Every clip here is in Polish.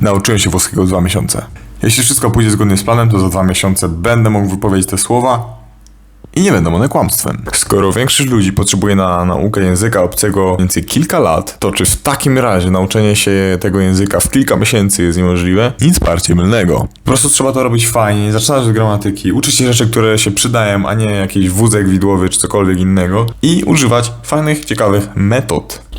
Nauczyłem się włoskiego dwa miesiące. Jeśli wszystko pójdzie zgodnie z planem, to za dwa miesiące będę mógł wypowiedzieć te słowa i nie będą one kłamstwem. Skoro większość ludzi potrzebuje na naukę języka obcego więcej kilka lat, to czy w takim razie nauczenie się tego języka w kilka miesięcy jest niemożliwe? Nic bardziej mylnego. Po prostu trzeba to robić fajnie, zaczynać od gramatyki, uczyć się rzeczy, które się przydają, a nie jakiś wózek widłowy czy cokolwiek innego i używać fajnych, ciekawych metod.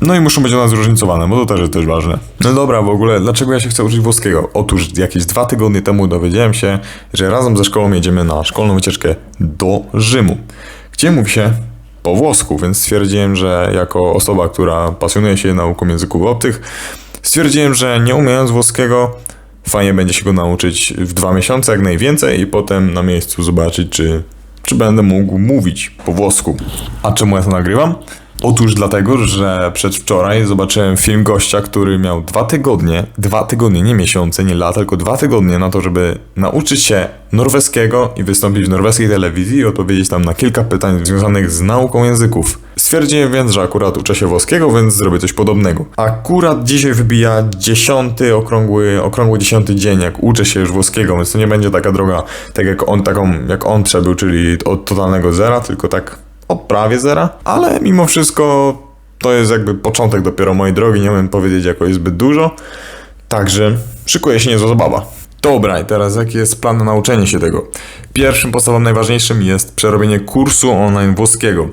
No i muszą być one zróżnicowane, bo to też jest też ważne. No dobra, w ogóle, dlaczego ja się chcę uczyć włoskiego? Otóż jakieś dwa tygodnie temu dowiedziałem się, że razem ze szkołą jedziemy na szkolną wycieczkę do Rzymu, gdzie mówi się po włosku, więc stwierdziłem, że jako osoba, która pasjonuje się nauką języków obcych, stwierdziłem, że nie umiejąc włoskiego, fajnie będzie się go nauczyć w dwa miesiące jak najwięcej i potem na miejscu zobaczyć, czy, czy będę mógł mówić po włosku. A czemu ja to nagrywam? Otóż dlatego, że przedwczoraj zobaczyłem film gościa, który miał dwa tygodnie, dwa tygodnie, nie miesiące, nie lata, tylko dwa tygodnie na to, żeby nauczyć się norweskiego i wystąpić w norweskiej telewizji i odpowiedzieć tam na kilka pytań związanych z nauką języków. Stwierdziłem więc, że akurat uczę się włoskiego, więc zrobię coś podobnego. Akurat dzisiaj wybija dziesiąty, okrągły, okrągły dziesiąty dzień, jak uczę się już włoskiego, więc to nie będzie taka droga, tak jak on, taką, jak on przebył, czyli od totalnego zera, tylko tak od prawie zera, ale mimo wszystko to jest jakby początek dopiero mojej drogi, nie umiem powiedzieć jakoś zbyt dużo, także szykuje się niezła zabawa. Dobra, i teraz jaki jest plan na nauczenie się tego? Pierwszym podstawowym, najważniejszym jest przerobienie kursu online włoskiego.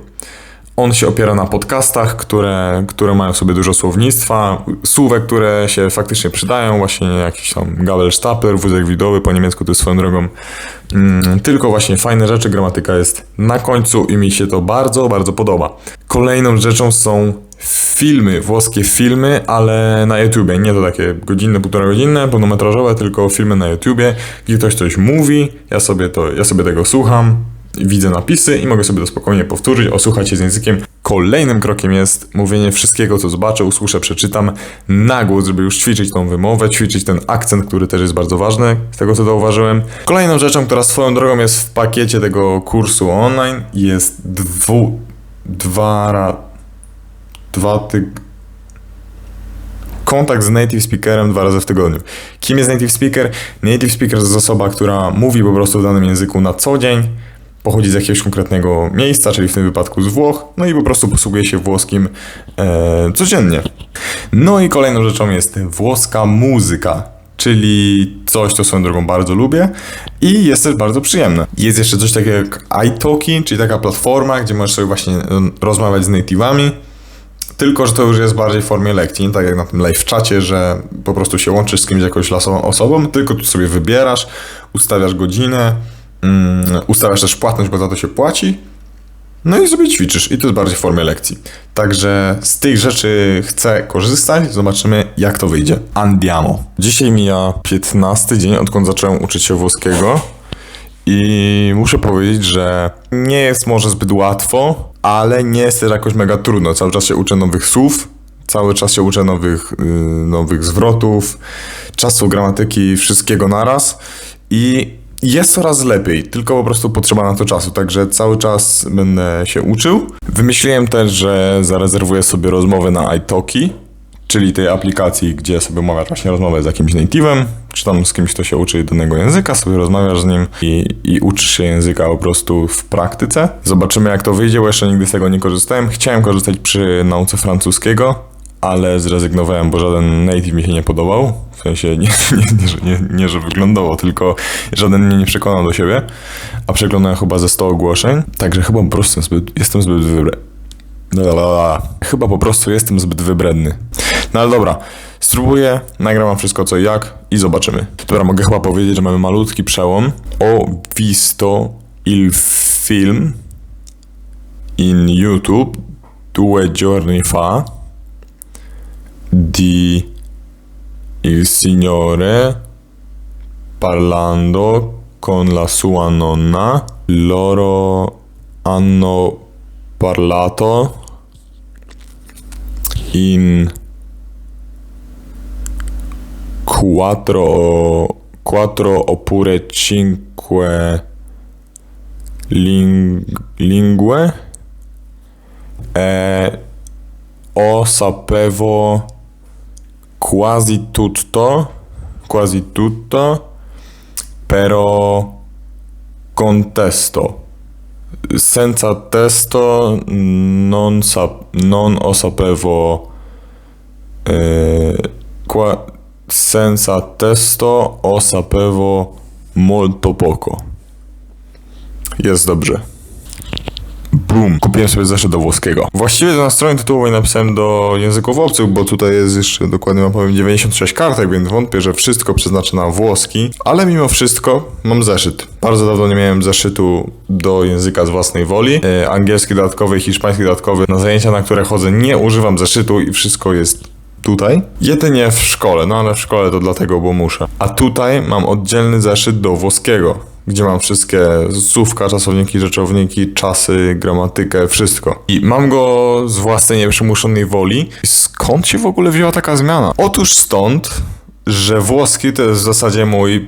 On się opiera na podcastach, które, które mają sobie dużo słownictwa, słówek, które się faktycznie przydają, właśnie jakiś tam Gabelstapler, wózek widowy, po niemiecku to jest swoją drogą. Mm, tylko właśnie fajne rzeczy, gramatyka jest na końcu i mi się to bardzo, bardzo podoba. Kolejną rzeczą są filmy, włoskie filmy, ale na YouTubie. Nie to takie godzinne, półtora godzinne, pełnometrażowe, tylko filmy na YouTubie, gdzie ktoś coś mówi, ja sobie, to, ja sobie tego słucham, widzę napisy i mogę sobie to spokojnie powtórzyć, osłuchać się z językiem. Kolejnym krokiem jest mówienie wszystkiego, co zobaczę, usłyszę, przeczytam na głos, żeby już ćwiczyć tą wymowę, ćwiczyć ten akcent, który też jest bardzo ważny, z tego co zauważyłem. Kolejną rzeczą, która swoją drogą jest w pakiecie tego kursu online, jest dwu, dwa, ra, dwa tyg, kontakt z native speakerem dwa razy w tygodniu. Kim jest native speaker? Native speaker to jest osoba, która mówi po prostu w danym języku na co dzień, pochodzi z jakiegoś konkretnego miejsca, czyli w tym wypadku z Włoch, no i po prostu posługuje się włoskim e, codziennie. No i kolejną rzeczą jest włoska muzyka, czyli coś, co swoją drogą bardzo lubię i jest też bardzo przyjemne. Jest jeszcze coś takiego jak iTalki, czyli taka platforma, gdzie możesz sobie właśnie e, rozmawiać z native'ami, tylko, że to już jest bardziej w formie lekcji, tak jak na tym live czacie, że po prostu się łączysz z kimś jakąś lasową osobą, tylko tu sobie wybierasz, ustawiasz godzinę, mm, ustawiasz też płatność, bo za to się płaci, no i sobie ćwiczysz i to jest bardziej w formie lekcji. Także z tych rzeczy chcę korzystać, zobaczymy jak to wyjdzie. Andiamo. Dzisiaj mija 15 dzień, odkąd zacząłem uczyć się włoskiego. I muszę powiedzieć, że nie jest może zbyt łatwo, ale nie jest też jakoś mega trudno. Cały czas się uczę nowych słów, cały czas się uczę nowych, yy, nowych zwrotów, czasu, gramatyki, wszystkiego naraz. I jest coraz lepiej, tylko po prostu potrzeba na to czasu, także cały czas będę się uczył. Wymyśliłem też, że zarezerwuję sobie rozmowę na iTalki, czyli tej aplikacji, gdzie sobie masz właśnie rozmowę z jakimś native'em, czy tam z kimś, kto się uczy danego języka, sobie rozmawiasz z nim i, i uczysz się języka po prostu w praktyce. Zobaczymy jak to wyjdzie, bo jeszcze nigdy z tego nie korzystałem. Chciałem korzystać przy nauce francuskiego, ale zrezygnowałem, bo żaden native mi się nie podobał. W sensie nie, nie, nie, nie, że wyglądało, tylko żaden mnie nie przekonał do siebie. A przeglądałem chyba ze 100 ogłoszeń, także chyba po prostu zbyt, jestem zbyt wybredny. Chyba po prostu jestem zbyt wybredny. No ale dobra, spróbuję, nagram wam wszystko co i jak i zobaczymy. Dobra, mogę chyba powiedzieć, że mamy malutki przełom. O visto il film in YouTube due giorni fa di il signore parlando con la sua nonna. Loro hanno parlato in quattro, quattro oppure cinque ling- lingue e o sapevo quasi tutto, quasi tutto, pero contesto. Senza testo non, sap- non o sapevo eh, qua- senza testo o sapevo molto poco. Jest dobrze. Kupiłem sobie zeszyt do włoskiego. Właściwie na stronie tytułowej napisałem do języków obcych, bo tutaj jest jeszcze dokładnie mam powiem 96 kartek, więc wątpię, że wszystko przeznaczę na włoski. Ale mimo wszystko mam zeszyt. Bardzo dawno nie miałem zeszytu do języka z własnej woli. E, angielski dodatkowy, hiszpański dodatkowy. Na zajęcia, na które chodzę, nie używam zeszytu i wszystko jest tutaj. Jedynie w szkole, no ale w szkole to dlatego, bo muszę. A tutaj mam oddzielny zeszyt do włoskiego, gdzie mam wszystkie słówka, czasowniki, rzeczowniki, czasy, gramatykę, wszystko. I mam go z własnej nieprzymuszonej woli. Skąd się w ogóle wzięła taka zmiana? Otóż stąd, że włoski to jest w zasadzie mój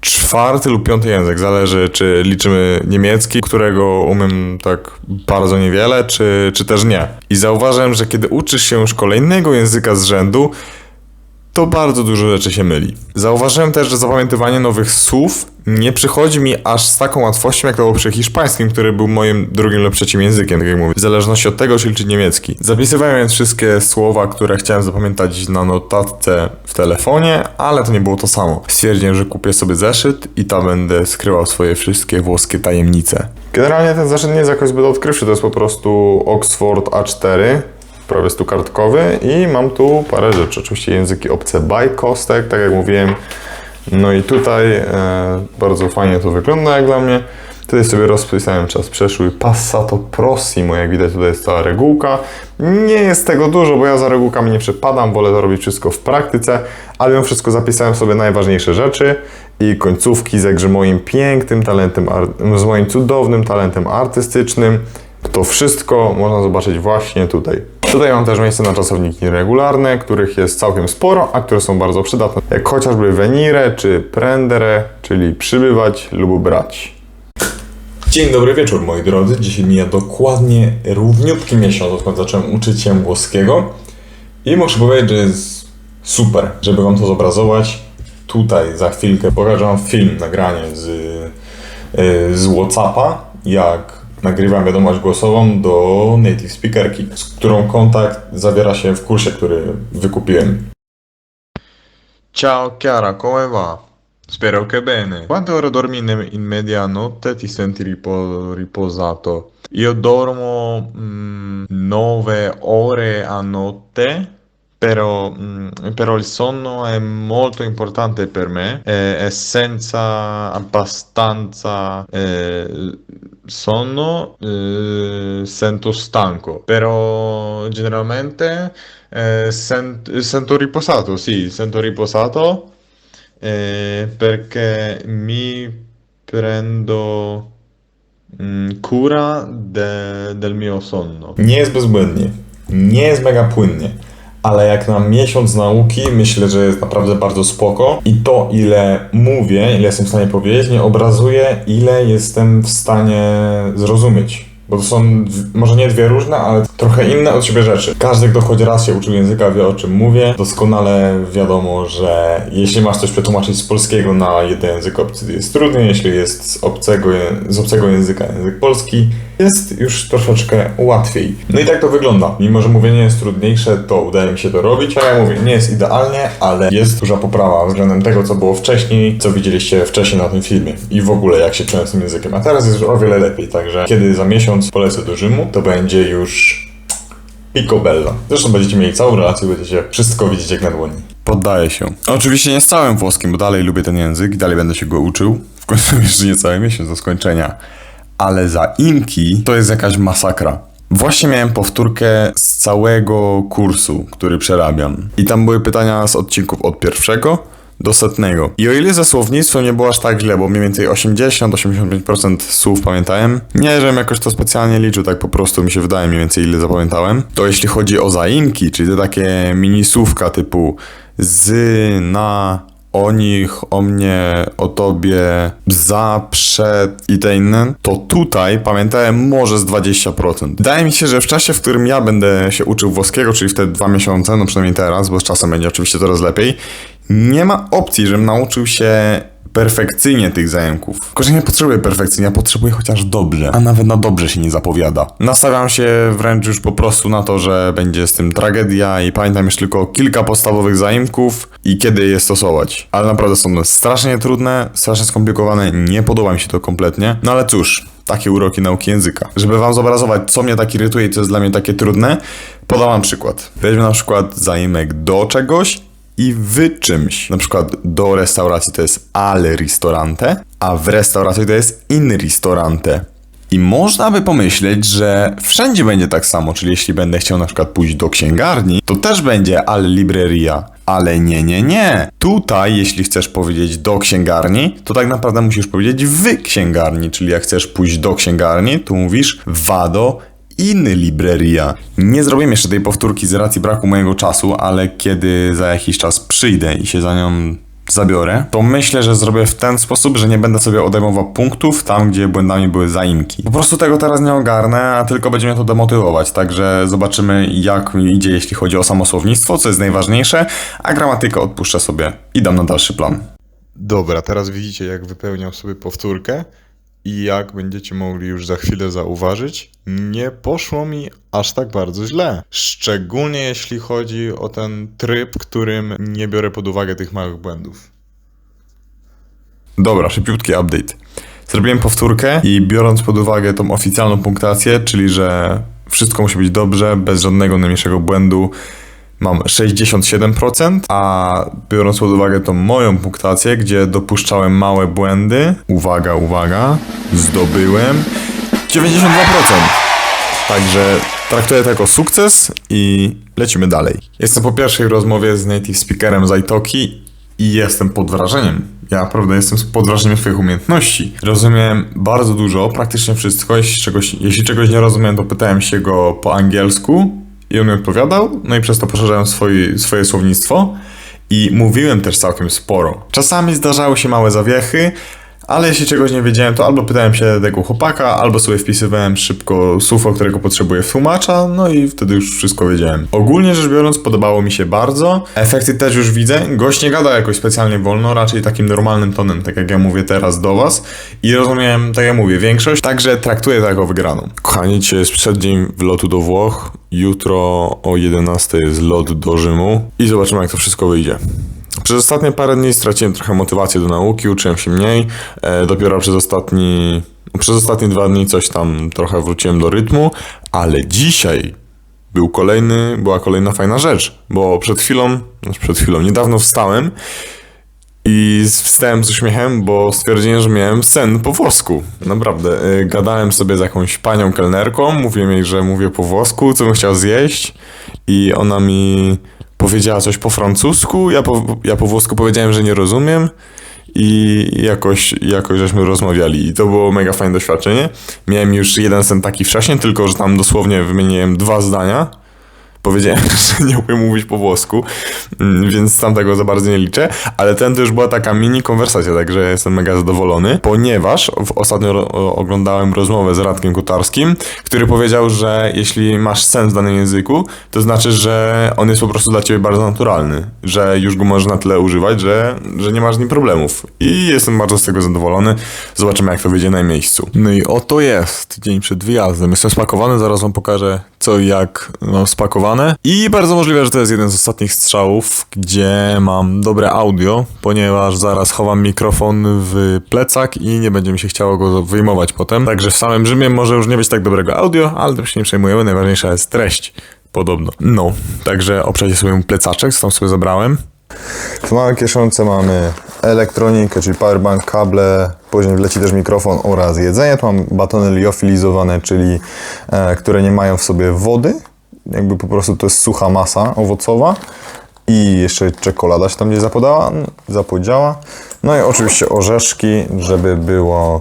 czwarty lub piąty język, zależy czy liczymy niemiecki, którego umiem tak bardzo niewiele, czy, czy też nie. I zauważyłem, że kiedy uczysz się już kolejnego języka z rzędu, to bardzo dużo rzeczy się myli. Zauważyłem też, że zapamiętywanie nowych słów nie przychodzi mi aż z taką łatwością, jak to było przy hiszpańskim, który był moim drugim lub trzecim językiem, tak jak mówię. W zależności od tego, czy niemiecki. Zapisywałem więc wszystkie słowa, które chciałem zapamiętać na notatce w telefonie, ale to nie było to samo. Stwierdziłem, że kupię sobie zeszyt i tam będę skrywał swoje wszystkie włoskie tajemnice. Generalnie ten zeszyt nie jest jakoś zbyt odkrywczy, to jest po prostu Oxford A4 prawie stukartkowy i mam tu parę rzeczy. Oczywiście języki obce by kostek, tak jak mówiłem. No i tutaj e, bardzo fajnie to wygląda jak dla mnie. Tutaj sobie rozpisałem czas przeszły Passato Prossimo, jak widać tutaj jest cała regułka. Nie jest tego dużo, bo ja za regułkami nie przepadam, wolę to robić wszystko w praktyce, ale mimo wszystko zapisałem sobie najważniejsze rzeczy i końcówki z moim pięknym talentem, z moim cudownym talentem artystycznym. To wszystko można zobaczyć właśnie tutaj. Tutaj mam też miejsce na czasowniki regularne, których jest całkiem sporo, a które są bardzo przydatne, jak chociażby venire czy prendere, czyli przybywać lub brać. Dzień dobry wieczór moi drodzy. Dzisiaj mija dokładnie równiutki miesiąc, odkąd zacząłem uczyć się włoskiego i muszę powiedzieć, że jest super, żeby wam to zobrazować. Tutaj za chwilkę pokażę wam film, nagranie z, yy, z Whatsappa, jak nagrywam wiadomość głosową do native speakerki, z którą kontakt zawiera się w kursie, który wykupiłem. Ciao Chiara, come va? Spero che bene. Quante ore dormi in, media notte? Ti senti ripo- riposato? Io dormo mm, 9 ore a notte. Però, mm, però il sonno è molto importante per me e, e senza abbastanza eh, sonno eh, sento stanco, però generalmente eh, sent- sento riposato, sì, sento riposato eh, perché mi prendo mm, cura de- del mio sonno. Nie jest bezbłędnie, nie jest mega płynnie, ale jak na miesiąc nauki myślę, że jest naprawdę bardzo spoko i to ile mówię, ile jestem w stanie powiedzieć, nie obrazuje ile jestem w stanie zrozumieć. Bo to są może nie dwie różne, ale trochę inne od siebie rzeczy. Każdy, kto choć raz się uczył języka, wie o czym mówię. Doskonale wiadomo, że jeśli masz coś przetłumaczyć z polskiego na jeden język obcy, jest trudniej. Jeśli jest z obcego, z obcego języka język polski, jest już troszeczkę łatwiej. No i tak to wygląda. Mimo, że mówienie jest trudniejsze, to udaje mi się to robić. A ja mówię, nie jest idealnie, ale jest duża poprawa względem tego, co było wcześniej, co widzieliście wcześniej na tym filmie. I w ogóle, jak się czułem z tym językiem. A teraz jest już o wiele lepiej, także kiedy za miesiąc polecę do Rzymu, to będzie już picobello. Zresztą będziecie mieli całą relację, będziecie wszystko widzieć jak na dłoni. Poddaję się. Oczywiście nie z całym włoskim, bo dalej lubię ten język i dalej będę się go uczył. W końcu jeszcze nie cały miesiąc do skończenia. Ale za inki to jest jakaś masakra. Właśnie miałem powtórkę z całego kursu, który przerabiam. I tam były pytania z odcinków od pierwszego do setnego. I o ile ze słownictwem nie było aż tak źle, bo mniej więcej 80-85% słów pamiętałem. Nie, żebym jakoś to specjalnie liczył, tak po prostu mi się wydaje mniej więcej ile zapamiętałem. To jeśli chodzi o zaimki, czyli te takie mini słówka typu z, na, o nich, o mnie, o tobie, za, przed i te inne, to tutaj pamiętałem może z 20%. Wydaje mi się, że w czasie, w którym ja będę się uczył włoskiego, czyli w te dwa miesiące, no przynajmniej teraz, bo z czasem będzie oczywiście coraz lepiej, nie ma opcji, żebym nauczył się perfekcyjnie tych zajęków. Tylko, że nie potrzebuję perfekcyjnie, ja potrzebuję chociaż dobrze. A nawet na dobrze się nie zapowiada. Nastawiam się wręcz już po prostu na to, że będzie z tym tragedia i pamiętam już tylko kilka podstawowych zaimków i kiedy je stosować. Ale naprawdę są one strasznie trudne, strasznie skomplikowane, nie podoba mi się to kompletnie. No ale cóż, takie uroki nauki języka. Żeby wam zobrazować, co mnie tak irytuje i co jest dla mnie takie trudne, podam wam przykład. Weźmy na przykład zaimek do czegoś i w czymś. Na przykład do restauracji to jest al ristorante, a w restauracji to jest in ristorante. I można by pomyśleć, że wszędzie będzie tak samo, czyli jeśli będę chciał na przykład pójść do księgarni, to też będzie al libreria. Ale nie, nie, nie. Tutaj, jeśli chcesz powiedzieć do księgarni, to tak naprawdę musisz powiedzieć w księgarni, czyli jak chcesz pójść do księgarni, to mówisz vado in libreria. Nie zrobiłem jeszcze tej powtórki z racji braku mojego czasu, ale kiedy za jakiś czas przyjdę i się za nią zabiorę, to myślę, że zrobię w ten sposób, że nie będę sobie odejmował punktów tam, gdzie błędami były zaimki. Po prostu tego teraz nie ogarnę, a tylko będzie mnie to demotywować, także zobaczymy jak mi idzie, jeśli chodzi o samosłownictwo, co jest najważniejsze, a gramatykę odpuszczę sobie i dam na dalszy plan. Dobra, teraz widzicie jak wypełniam sobie powtórkę i jak będziecie mogli już za chwilę zauważyć, nie poszło mi aż tak bardzo źle. Szczególnie jeśli chodzi o ten tryb, którym nie biorę pod uwagę tych małych błędów. Dobra, szybciutki update. Zrobiłem powtórkę i biorąc pod uwagę tą oficjalną punktację, czyli że wszystko musi być dobrze, bez żadnego najmniejszego błędu, mam 67%, a biorąc pod uwagę tą moją punktację, gdzie dopuszczałem małe błędy, uwaga, uwaga, zdobyłem 92%. Także traktuję to jako sukces i lecimy dalej. Jestem po pierwszej rozmowie z native speakerem z Italki i jestem pod wrażeniem. Ja naprawdę jestem pod wrażeniem swoich umiejętności. Rozumiem bardzo dużo, praktycznie wszystko. Jeśli czegoś, jeśli czegoś nie rozumiem, to pytałem się go po angielsku i on mi odpowiadał, no i przez to poszerzałem swoi, swoje słownictwo i mówiłem też całkiem sporo. Czasami zdarzały się małe zawiechy, ale jeśli czegoś nie wiedziałem, to albo pytałem się tego chłopaka, albo sobie wpisywałem szybko słówko, którego potrzebuję w tłumacza, no i wtedy już wszystko wiedziałem. Ogólnie rzecz biorąc, podobało mi się bardzo. Efekty też już widzę. Gość nie gada jakoś specjalnie wolno, raczej takim normalnym tonem, tak jak ja mówię teraz do was. I rozumiem, tak jak mówię, większość, także traktuję to jako wygraną. Kochani, dzisiaj jest przeddzień wlotu do Włoch. Jutro o 11 jest lot do Rzymu i zobaczymy, jak to wszystko wyjdzie. Przez ostatnie parę dni straciłem trochę motywację do nauki, uczyłem się mniej. E, dopiero przez ostatni, przez ostatnie dwa dni coś tam trochę wróciłem do rytmu, ale dzisiaj był kolejny, była kolejna fajna rzecz, bo przed chwilą, znaczy przed chwilą, niedawno wstałem i wstałem z uśmiechem, bo stwierdziłem, że miałem sen po włosku. Naprawdę. y, Gadałem sobie z jakąś panią kelnerką, mówiłem jej, że mówię po włosku, co bym chciał zjeść i ona mi powiedziała coś po francusku, ja po, ja po włosku powiedziałem, że nie rozumiem i jakoś, jakoś żeśmy rozmawiali i to było mega fajne doświadczenie. Miałem już jeden sen taki wcześniej, tylko że tam dosłownie wymieniłem dwa zdania powiedziałem, że nie umiem mówić po włosku, mm, więc tam tego za bardzo nie liczę, ale ten to już była taka mini konwersacja, także jestem mega zadowolony, ponieważ ostatnio oglądałem rozmowę z Radkiem Kutarskim, który powiedział, że jeśli masz sens w danym języku, to znaczy, że on jest po prostu dla ciebie bardzo naturalny, że już go możesz na tyle używać, że, że nie masz z nim problemów i jestem bardzo z tego zadowolony. Zobaczymy, jak to wyjdzie na miejscu. No i oto jest dzień przed wyjazdem. Jestem spakowany, zaraz wam pokażę co i jak mam spakowane. I bardzo możliwe, że to jest jeden z ostatnich strzałów, gdzie mam dobre audio, ponieważ zaraz chowam mikrofon w plecak i nie będzie mi się chciało go wyjmować potem. Także w samym Rzymie może już nie być tak dobrego audio, ale tym się nie przejmujemy, najważniejsza jest treść. Podobno. No, także oprzecie sobie plecaczek, co tam sobie zabrałem. W małej kieszonce mamy elektronikę, czyli powerbank, kable, później wleci też mikrofon oraz jedzenie. Tu mam batony liofilizowane, czyli e, które nie mają w sobie wody. Jakby po prostu to jest sucha masa owocowa. I jeszcze czekolada się tam gdzieś zapodała, zapodziała. No i oczywiście orzeszki, żeby było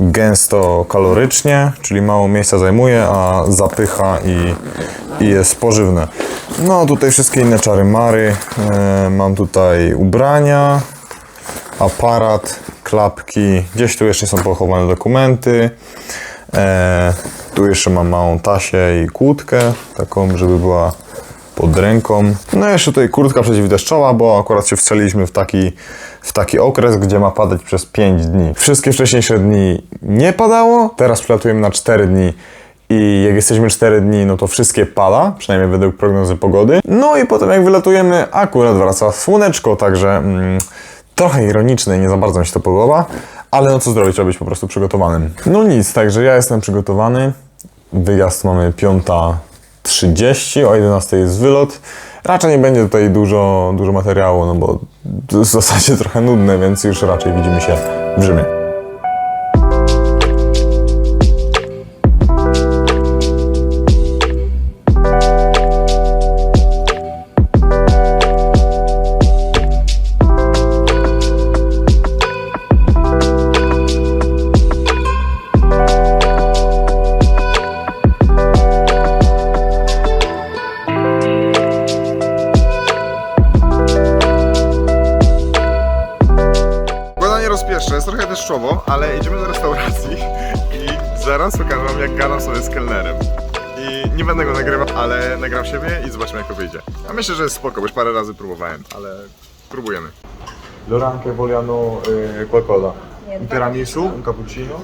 gęsto kalorycznie, czyli mało miejsca zajmuje, a zapycha i, i jest pożywne. No tutaj wszystkie inne czary mary. E, mam tutaj ubrania, aparat, klapki. Gdzieś tu jeszcze są pochowane dokumenty. E, tu jeszcze mam małą tasię i kłódkę, taką, żeby była pod ręką. No jeszcze tutaj kurtka przeciwdeszczowa, bo akurat się wstrzeliliśmy w taki, w taki okres, gdzie ma padać przez 5 dni. Wszystkie wcześniejsze dni nie padało, teraz przylatujemy na 4 dni i jak jesteśmy 4 dni, no to wszystkie pada, przynajmniej według prognozy pogody. No i potem jak wylatujemy, akurat wraca słoneczko, także mm, trochę ironiczne nie za bardzo mi się to podoba, ale no co zrobić, trzeba być po prostu przygotowanym. No nic, także ja jestem przygotowany. Wyjazd mamy 5.30, o 11 jest wylot. Raczej nie będzie tutaj dużo, dużo materiału, no bo w zasadzie trochę nudne, więc już raczej widzimy się w Rzymie. Myślę, że jest spoko, bo już parę razy próbowałem, ale próbujemy. Lorankę vogliano eh, qualcosa. Un tiramisu, un cappuccino.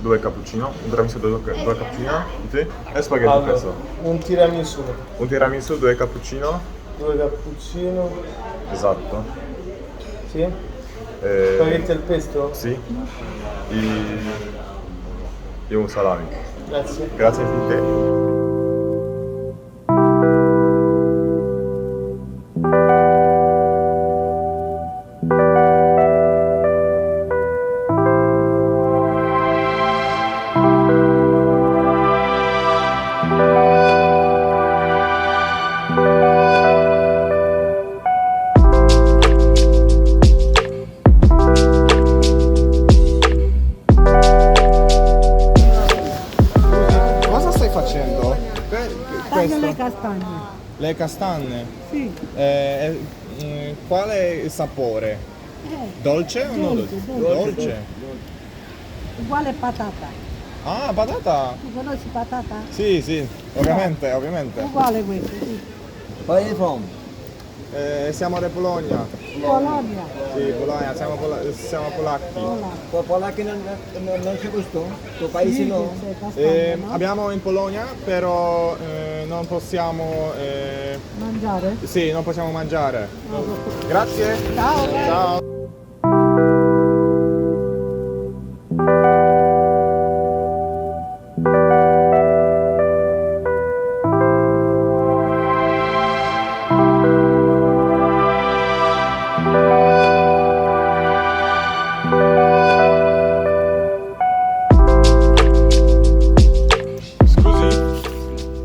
Due cappuccino, un tiramisu, due, due cappuccino. Ty? E spaghetti Allora, questo. un tiramisù, Un tiramisu, due cappuccino. due cappuccino, Esatto. sì? Eh, Spaghetti al pesto? Sì. E, e un salami. Grazie. Grazie infinite. Cosa Le castagne. Sì, Eh, eh, mm, quale sapore? eh, Dolce o non Dolce, dolce? dolce. Dolce. uguale patata. Ah, patata? Tu conosci patata? Sì, sì, ovviamente, ovviamente. Uguale questo, sì. Where are from? Eh, siamo da Bologna. Bologna. Sì, Bologna, siamo, pola- siamo polacchi. Hola. Po- Polacchi non, non, non c'è questo? Tuo paese Sì, no? Eh, no? abbiamo in Polonia, però eh, non possiamo... eh, Mangiare? sì, non possiamo mangiare. Grazie. Ciao. Ciao.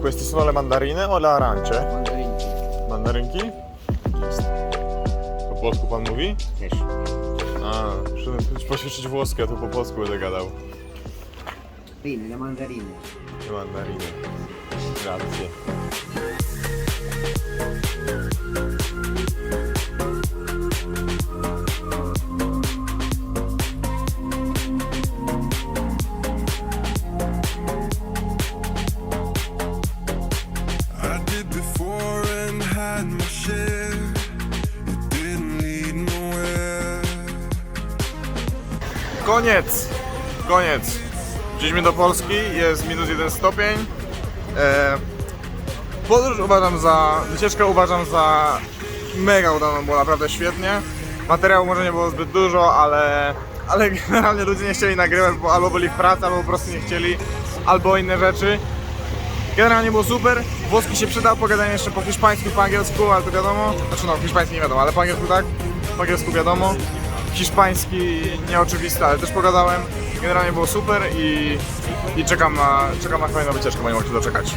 Queste sono le mandarine o le arance? Mandarinki. Mandarynki? Po polsku pan mówi? Też. A, przyszedłem poćwiczyć włoskie, a tu po polsku będę gadał. Bene, le mandarine. Le mandarine. Grazie. Koniec! Koniec. Wróciliśmy do Polski, jest minus jeden stopień. E, podróż uważam za, wycieczkę uważam za mega udaną, było naprawdę świetnie. Materiału może nie było zbyt dużo, ale, ale generalnie ludzie nie chcieli nagrywać, bo albo byli w pracy, albo po prostu nie chcieli, albo inne rzeczy. Generalnie było super, włoski się przydał, pogadanie jeszcze po hiszpańsku, po angielsku, ale to wiadomo. Znaczy no, hiszpański nie wiadomo, ale po angielsku tak, po angielsku wiadomo. Hiszpański nieoczywisty, ale też pogadałem. Generalnie było super i, i czekam, na, czekam na kolejną wycieczkę, bo nie mogę się doczekać.